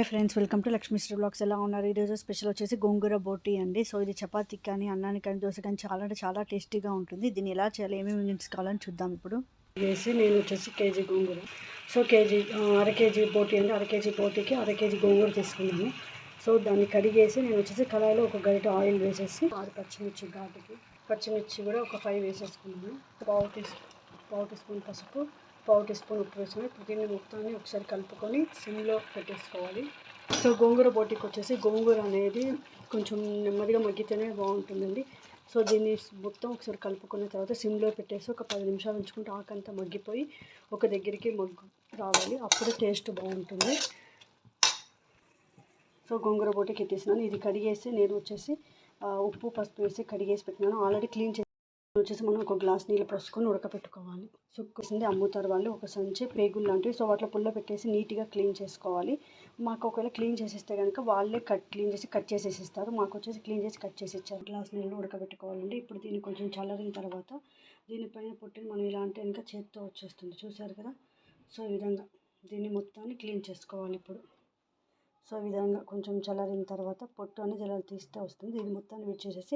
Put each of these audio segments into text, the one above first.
Hi friends welcome to Lakshmishri blogs. ఎలా ఉన్నారు? ఈరోజు స్పెషల్ వచ్చేసి గోంగూర బోటి అండి. సో ఇది చపాతీకి కానీ అన్నానికి కానీ దోశ కానీ చాలా అంటే చాలా టేస్టీగా ఉంటుంది. దీన్ని ఎలా చేయాలి? ఏమేమి ఇంగ్రీడియంట్స్ కావాలని చూద్దాం ఇప్పుడు. వేసి నేను వచ్చేసి కేజీ గోంగూర. సో కేజీ అర కేజీ బోటి అండి. అర కేజీ బోటికి అర కేజీ గోంగూర తీసుకున్నాను. సో దాన్ని కడిగేసి నేను వచ్చేసి కళాయిలో ఒక గరిట ఆయిల్ వేసేసి ఆరు పచ్చిమిర్చి ఘాటుకి పచ్చిమిర్చి కూడా ఒక ఫైవ్ వేసేసుకున్నాను. పావు టీ పావు టీ స్పూన్ పసుపు పావు టీ స్పూన్ ఉప్పు వేసుకుని ఇప్పుడు దీన్ని మొత్తాన్ని ఒకసారి కలుపుకొని సిమ్లో పెట్టేసుకోవాలి. సో గోంగూర బోటికి వచ్చేసి గోంగూర అనేది కొంచెం నెమ్మదిగా మగ్గితేనే బాగుంటుందండి. సో దీన్ని మొత్తం ఒకసారి కలుపుకున్న తర్వాత సిమ్లో పెట్టేసి ఒక పది నిమిషాలు ఉంచుకుంటే ఆకంతా మగ్గిపోయి ఒక దగ్గరికి మగ్గు రావాలి. అప్పుడు టేస్ట్ బాగుంటుంది. సో గోంగూర బోటికి ఎత్తేసినాను. ఇది కడిగేసి నేను వచ్చేసి ఉప్పు పసుపు వేసి కడిగేసి పెట్టినాను. ఆల్రెడీ క్లీన్ చేసి వచ్చేసి మనం ఒక గ్లాస్ నీళ్ళు పోసుకొని ఉడకపెట్టుకోవాలి. సుక్కేసింది అమ్ముతారు వాళ్ళు ఒక సంచి పేగులు లాంటివి. సో వాటిలో పుల్ల పెట్టేసి నీట్గా క్లీన్ చేసుకోవాలి. మాకు ఒకవేళ క్లీన్ చేసేస్తే కనుక వాళ్ళే కట్ క్లీన్ చేసి కట్ చేసేసి ఇస్తారు మాకు వచ్చేసి క్లీన్ చేసి కట్ చేసి ఇచ్చారు. గ్లాస్ నీళ్ళు ఉడకబెట్టుకోవాలండి. ఇప్పుడు దీన్ని కొంచెం చల్లరిన తర్వాత దీనిపైన పుట్టిన మనం ఇలా అంటే ఇంకా చేత్తో వచ్చేస్తుంది. చూసారు కదా? సో ఈ విధంగా దీన్ని మొత్తాన్ని క్లీన్ చేసుకోవాలి ఇప్పుడు. సో ఈ విధంగా కొంచెం చల్లరిన తర్వాత పొట్టు అనేది ఇలా తీస్తే వస్తుంది. దీన్ని మొత్తాన్ని విడిచేసేసి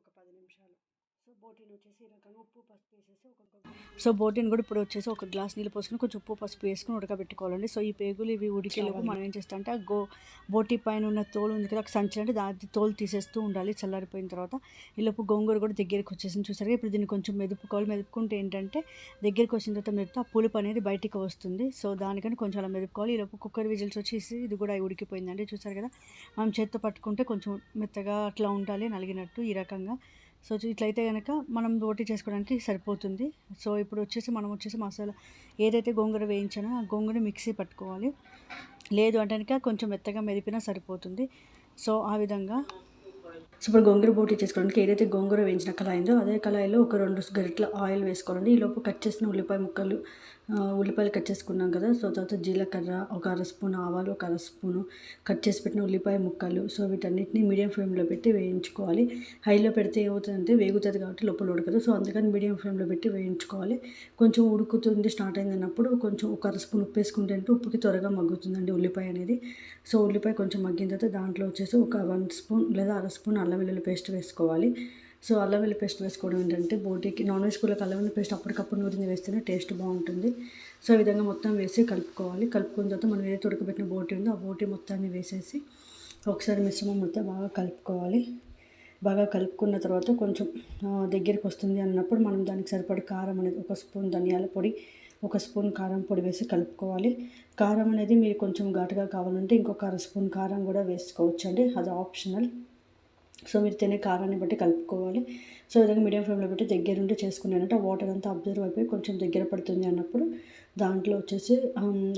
ఒక పది నిమిషాలు సో బోటీని వచ్చేసి ఈ రకంగా ఉప్పు పసుపు వేసేసి ఒక సో బోటీని కూడా ఇప్పుడు వచ్చేసి ఒక గ్లాస్ నీళ్ళు పోసుకొని కొంచెం ఉప్పు పసుపు వేసుకొని ఉడకబెట్టుకోవాలండి. సో ఈ పేగులు ఇవి ఉడికేలోపు మనం ఏం చేస్తాం అంటే ఆ గో బోటీ పైన ఉన్న తోలు ఉంది కదా ఒక సంచి అంటే దాని తోలు తీసేస్తూ ఉండాలి చల్లారిపోయిన తర్వాత. ఈలోపు గోంగూర కూడా దగ్గరికి వచ్చేసింది. చూసారు ఇప్పుడు దీన్ని కొంచెం మెదుపుకోవాలి మెదుపుకుంటే ఏంటంటే దగ్గరికి వచ్చిన తర్వాత మెదుపు ఆ పులుపు అనేది బయటికి వస్తుంది. సో దానికని కొంచెం అలా మెదుపుకోవాలి. ఈలోపు కుక్కర్ విజిల్స్ వచ్చేసి ఇది కూడా ఉడికిపోయిందండి. చూసారు కదా మనం చేత్తో పట్టుకుంటే కొంచెం మెత్తగా అట్లా ఉండాలి నలిగినట్టు ఈ రకంగా. సో ఇట్లయితే కనుక మనం రోటీ చేసుకోవడానికి సరిపోతుంది. సో ఇప్పుడు వచ్చేసి మనం వచ్చేసి మసాలా ఏదైతే గోంగూర వేయించానో ఆ గోంగూర మిక్సీ పట్టుకోవాలి. లేదు అంటే కనుక కొంచెం మెత్తగా మెదిపినా సరిపోతుంది. సో ఆ విధంగా సో ఇప్పుడు గోంగూర బోట్ చేసుకోవడానికి ఏదైతే గోంగూర వేయించిన కళాయిందో అదే కళాయిలో ఒక రెండు గరిటల ఆయిల్ వేసుకోవాలండి. ఈ లోపు కట్ చేసిన ఉల్లిపాయ ముక్కలు ఉల్లిపాయలు కట్ చేసుకున్నాం కదా సో తర్వాత జీలకర్ర ఒక అర స్పూన్ ఆవాలు ఒక అర స్పూను కట్ చేసి పెట్టిన ఉల్లిపాయ ముక్కలు సో వీటన్నిటిని మీడియం ఫ్లేమ్లో పెట్టి వేయించుకోవాలి. హైలో పెడితే ఏమవుతుందంటే వేగుతుంది కాబట్టి లోపల ఉడకదు సో అందుకని మీడియం ఫ్లేమ్లో పెట్టి వేయించుకోవాలి. కొంచెం ఉడుకుతుంది స్టార్ట్ అయింది అన్నప్పుడు కొంచెం ఒక అర స్పూన్ ఉప్పు వేసుకుంటే ఉప్పుకి త్వరగా మగ్గుతుందండి ఉల్లిపాయ అనేది. సో ఉల్లిపాయ కొంచెం మగ్గిన తర్వాత దాంట్లో వచ్చేసి ఒక వన్ స్పూన్ లేదా అర స్పూన్ అల్లం వెల్లుల్లి పేస్ట్ వేసుకోవాలి. సో అల్లం వెల్లుల్లి పేస్ట్ వేసుకోవడం ఏంటంటే బోటీకి నాన్ వెజ్ కూరకి అల్లం వెల్లుల్లి పేస్ట్ అప్పటికప్పుడు నూరింది వేస్తేనే టేస్ట్ బాగుంటుంది. సో ఈ విధంగా మొత్తం వేసి కలుపుకోవాలి. కలుపుకున్న తర్వాత మనం ఏదైతే ఉడకబెట్టిన బోటీ ఉందో ఆ బోటీ మొత్తాన్ని వేసేసి ఒకసారి మిశ్రమం మొత్తం బాగా కలుపుకోవాలి. బాగా కలుపుకున్న తర్వాత కొంచెం దగ్గరికి వస్తుంది అన్నప్పుడు మనం దానికి సరిపడి కారం అనేది ఒక స్పూన్ ధనియాల పొడి ఒక స్పూన్ కారం పొడి వేసి కలుపుకోవాలి. కారం అనేది మీరు కొంచెం ఘాటుగా కావాలంటే ఇంకొక అర స్పూన్ కారం కూడా వేసుకోవచ్చు అండి అది ఆప్షనల్. సో మీరు తినే కారాన్ని బట్టి కలుపుకోవాలి. సో విధంగా మీడియం ఫ్లేమ్లో పెట్టి దగ్గర ఉండి చేసుకున్నానంటే వాటర్ అంతా అబ్జర్వ్ అయిపోయి కొంచెం దగ్గర పడుతుంది అన్నప్పుడు దాంట్లో వచ్చేసి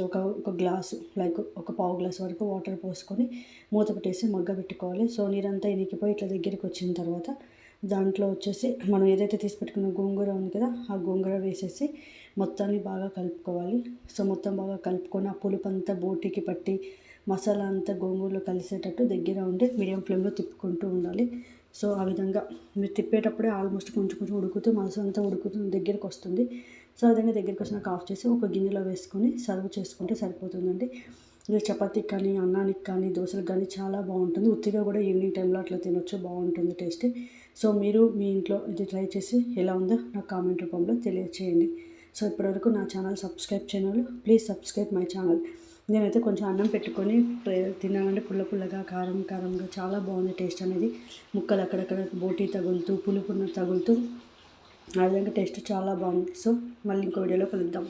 ఒక ఒక గ్లాసు లైక్ ఒక పావు గ్లాస్ వరకు వాటర్ పోసుకొని మూత పెట్టేసి మగ్గ పెట్టుకోవాలి. సో నీరంతా ఇనికిపోయి ఇట్లా దగ్గరికి వచ్చిన తర్వాత దాంట్లో వచ్చేసి మనం ఏదైతే తీసి పెట్టుకున్న గోంగూర ఉంది కదా ఆ గోంగూర వేసేసి మొత్తాన్ని బాగా కలుపుకోవాలి. సో మొత్తం బాగా కలుపుకొని ఆ పులుపు అంతా బోటికి పట్టి మసాలా అంతా గోంగూరలో కలిసేటట్టు దగ్గర ఉండి మీడియం ఫ్లేమ్లో తిప్పుకుంటూ ఉండాలి. సో ఆ విధంగా మీరు తిప్పేటప్పుడే ఆల్మోస్ట్ కొంచెం కొంచెం ఉడుకుతూ మసాలా అంతా ఉడుకుతుంది దగ్గరికి వస్తుంది. సో ఆ విధంగా దగ్గరికి వచ్చినాక ఆఫ్ చేసి ఒక గిన్నెలో వేసుకొని సర్వ్ చేసుకుంటే సరిపోతుందండి. ఇది చపాతీకి కానీ అన్నానికి కానీ దోశలకు కానీ చాలా బాగుంటుంది. ఉత్తిగా కూడా ఈవినింగ్ టైంలో అట్లా తినొచ్చు బాగుంటుంది టేస్ట్. సో మీరు మీ ఇంట్లో ఇది ట్రై చేసి ఎలా ఉందో నాకు కామెంట్ రూపంలో తెలియచేయండి. సో ఇప్పటివరకు నా ఛానల్ సబ్స్క్రైబ్ చేయను ప్లీజ్ సబ్స్క్రైబ్ మై ఛానల్. నేనైతే కొంచెం అన్నం పెట్టుకొని తిన్నానంటే పుల్ల పుల్లగా కారం కారంగా చాలా బాగుంది టేస్ట్ అనేది. ముక్కలు అక్కడక్కడ బోటీ తగులుతూ పులుపున్న తగులుతూ ఆ విధంగా టేస్ట్ చాలా బాగుంది. సో మళ్ళీ ఇంకో వీడియోలో కలుద్దాం.